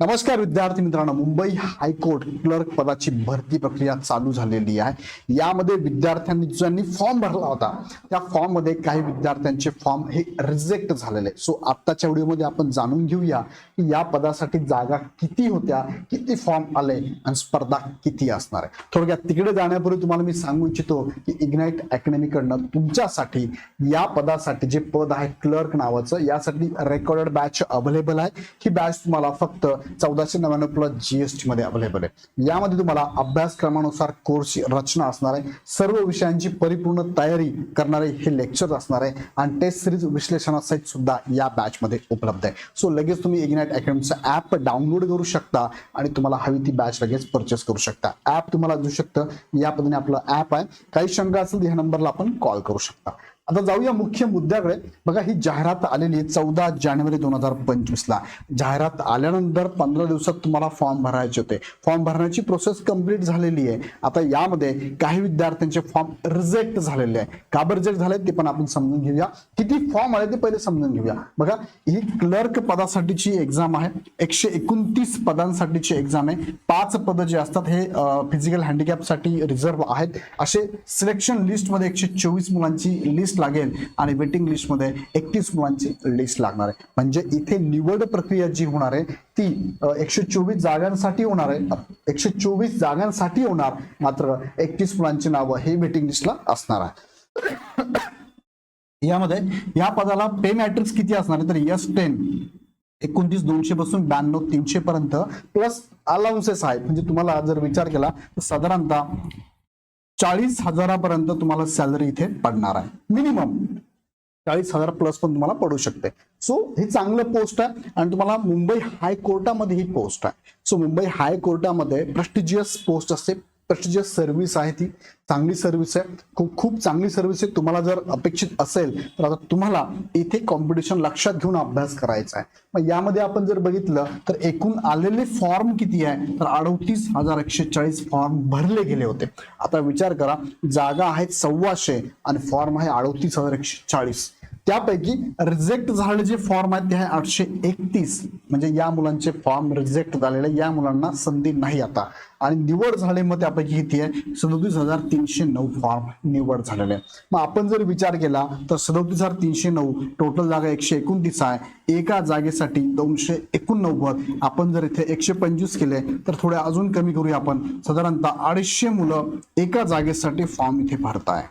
नमस्कार विद्यार्थी मित्रांनो मुंबई हायकोर्ट क्लर्क पदाची भरती प्रक्रिया चालू झालेली आहे. यामध्ये विद्यार्थ्यांनी ज्यांनी फॉर्म भरला होता त्या फॉर्ममध्ये काही विद्यार्थ्यांचे फॉर्म हे रिजेक्ट झालेले सो आत्ताच्या व्हिडिओमध्ये आपण जाणून घेऊया की या पदासाठी जागा किती होत्या किती फॉर्म आले आणि स्पर्धा किती असणार आहे. थोडक्यात तिकडे जाण्यापूर्वी तुम्हाला मी सांगू इच्छितो की इग्नाइट अकॅडमीकडनं तुमच्यासाठी या पदासाठी जे पद आहे क्लर्क नावाचं यासाठी रेकॉर्डेड बॅच अवेलेबल आहे. ही बॅच तुम्हाला फक्त चौदाशे नव्याण्णव प्लस जीएसटी मध्ये अवेलेबल आहे. यामध्ये तुम्हाला अभ्यासक्रमानुसार कोर्सची रचना असणार आहे. सर्व विषयांची परिपूर्ण तयारी करणारे हे लेक्चर असणार आहे. आणि टेस्ट सिरीज विश्लेषणासहित सुद्धा या बॅच मध्ये उपलब्ध आहे. सो लगेच तुम्ही इग्नाइट अकॅडमीचं ऍप डाउनलोड करू शकता आणि तुम्हाला हवी ती बॅच लगेच परचेस करू शकता. ऍप तुम्हाला देऊ शकतं. या पद्धतीने आपलं ऍप आहे. काही शंका असेल तर ह्या नंबरला आपण कॉल करू शकता. आता जाऊया मुख्य मुद्द्याकडे. बघा ही जाहिरात आलेली आहे चौदा जानेवारी दोन हजार पंचवीस ला जाहिरात आल्यानंतर पंधरा दिवसात तुम्हाला फॉर्म भरायचे होते. फॉर्म भरण्याची प्रोसेस कंप्लीट झालेली आहे. आता यामध्ये काही विद्यार्थ्यांचे फॉर्म रिजेक्ट झालेले आहे. का रिजेक्ट झाले ते पण आपण समजून घेऊया. किती फॉर्म आले ते पहिले समजून घेऊया. बघा ही क्लर्क पदासाठीची एक्झाम आहे. एकशे एकोणतीस पदांसाठीची एक्झाम आहे. पाच पद जे असतात हे फिजिकल हँडिकॅपसाठी रिझर्व आहेत. असे सिलेक्शन लिस्टमध्ये एकशे चोवीस मुलांची लिस्ट लागेल आणि वेटिंग लिस्टमध्ये एकतीस मुलांची लिस्ट लागणार आहे. म्हणजे इथे निवड प्रक्रिया जी होणार आहे ती एकशे चोवीस जागांसाठी होणार आहे. एकशे चोवीस जागांसाठी होणार मात्र एकतीस मुलांची नावं हे वेटिंग लिस्टला असणार आहे. यामध्ये या पदाला पे मॅट्रिक्स किती असणार आहे? तर यस टेन एकोणतीस दोनशे पासून ब्याण्णव तीनशे पर्यंत प्लस अलाउन्सेस आहेत. म्हणजे तुम्हाला जर विचार केला तर साधारणतः चाळीस हजारापर्यंत तुम्हाला सॅलरी इथे पडणार आहे. मिनिमम चाळीस हजार प्लस पण तुम्हाला पडू शकते. सो हे चांगलं पोस्ट आहे आणि तुम्हाला मुंबई हायकोर्टामध्ये ही पोस्ट आहे. सो मुंबई हायकोर्टामध्ये प्रेस्टिजियस पोस्ट असते प्रेस्टिजियस सर्व्हिस आहे ती चांगली सर्व्हिस आहे. खूप खूप चांगली सर्व्हिस आहे. तुम्हाला जर अपेक्षित असेल तर आता तुम्हाला इथे कॉम्पिटिशन लक्षात घेऊन अभ्यास करायचा आहे. मग यामध्ये आपण जर बघितलं तर एकूण आलेले फॉर्म किती आहे? तर अडतीस हजार एकशे चाळीस फॉर्म भरले गेले होते. आता विचार करा जागा आहेत सव्वाशे आणि फॉर्म आहे अडतीस हजार एकशे चाळीस. त्यापैकी रिजेक्ट झालेले जे फॉर्म आहेत ते आहे आठशे एकतीस. म्हणजे या मुलांचे फॉर्म रिजेक्ट झालेले या मुलांना संधी नाही आता. आणि निवड झाले मग त्यापैकी किती आहे? सदोतीस हजार तीनशे नऊ फॉर्म निवड झालेले आहे मग आपण जर विचार केला तर सदोतीस हजार तीनशे नऊ टोटल जागा एकशे एकोणतीस आहे. एका जागेसाठी दोनशे एकोणनव्वद. आपण जर इथे एकशे पंचवीस केले तर थोडे अजून कमी करूया आपण. साधारणतः अडीचशे मुलं एका जागेसाठी फॉर्म इथे भरताय.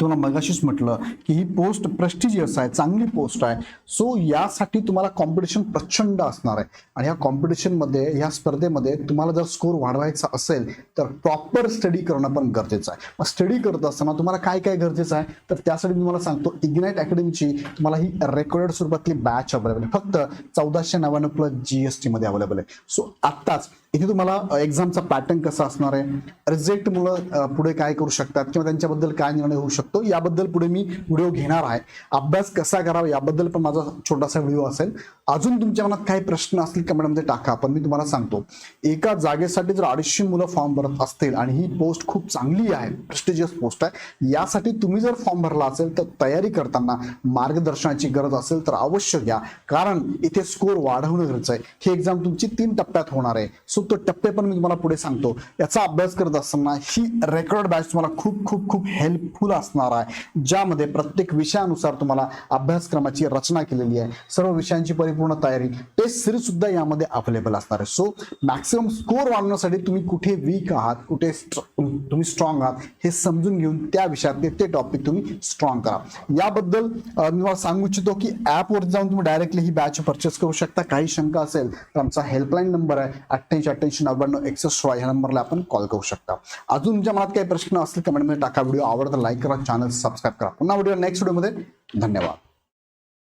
तुम्हाला मगाशीच म्हटलं की ही पोस्ट प्रेस्टिजियस आहे चांगली पोस्ट आहे. सो यासाठी तुम्हाला कॉम्पिटिशन प्रचंड असणार आहे. आणि या कॉम्पिटिशनमध्ये ह्या स्पर्धेमध्ये तुम्हाला जर स्कोर वाढवायचा असेल तर प्रॉपर स्टडी करणं पण गरजेचं आहे. मग स्टडी करत असताना तुम्हाला काय काय गरजेचं आहे? तर त्यासाठी मी तुम्हाला सांगतो इग्नाइट अकॅडमीची तुम्हाला ही रेकॉर्डेड स्वरूपातली बॅच अवेलेबल आहे. फक्त चौदाशे नव्याण्णव प्लस जीएसटी मध्ये अवेलेबल आहे. सो आत्ताच इथे तुम्हाला एक्झामचा पॅटर्न कसा असणार आहे? रिजेक्ट मुलं पुढे काय करू शकतात किंवा त्यांच्याबद्दल काय निर्णय होऊ शकतो याबद्दल पुढे मी व्हिडिओ घेणार आहे. अभ्यास कसा करावा याबद्दल पण माझा छोटासा व्हिडिओ असेल. अजून तुमच्या मनात काही प्रश्न असतील कमेंटमध्ये टाका. पण मी तुम्हाला सांगतो. एका जागेसाठी जर अडीचशे मुलं फॉर्म भरत असतील आणि ही पोस्ट खूप चांगली आहे प्रेस्टिजियस पोस्ट आहे यासाठी तुम्ही जर फॉर्म भरला असेल तर तयारी करताना मार्गदर्शनाची गरज असेल तर अवश्य घ्या. कारण इथे स्कोर वाढवणं गरजेचं आहे. ही एक्झाम तुमची तीन टप्प्यात होणार आहे. सो तो टप्पे पण मी तुम्हाला पुढे सांगतो. याचा अभ्यास करत असताना ही रेकॉर्ड बॅच तुम्हाला खूप खूप खूप हेल्पफुल असणार आहे. ज्यामध्ये प्रत्येक विषयानुसार तुम्हाला अभ्यासक्रमाची रचना केलेली आहे. सर्व विषयांची परिपूर्ण तयारी. टेस्ट सिरीज सुद्धा यामध्ये अवेलेबल असणार आहे. सो मॅक्सिमम स्कोर वाढवण्यासाठी तुम्ही कुठे वीक आहात कुठे तुम्ही स्ट्रॉंग आहात हे समजून घेऊन त्या विषयातले ते टॉपिक तुम्ही स्ट्रॉंग करा. याबद्दल मी मला सांगू इच्छितो की ॲपवर जाऊन तुम्ही डायरेक्टली ही बॅच परचेस करू शकता. काही शंका असेल तर आमचा हेल्पलाईन नंबर आहे अठ्ठ्याऐंशी अठ्ठ्याऐंशी नव्याण्णव एकसष्ट सोळा ह्या नंबरला आपण कॉल करू शकता. अजून तुमच्या मनात काही प्रश्न असतील कमेंटमध्ये टाका. व्हिडिओ आवडता लाईक करा चॅनल सबस्क्राईब करा. पुन्हा व्हिडिओ नेक्स्ट व्हिडिओमध्ये धन्यवाद.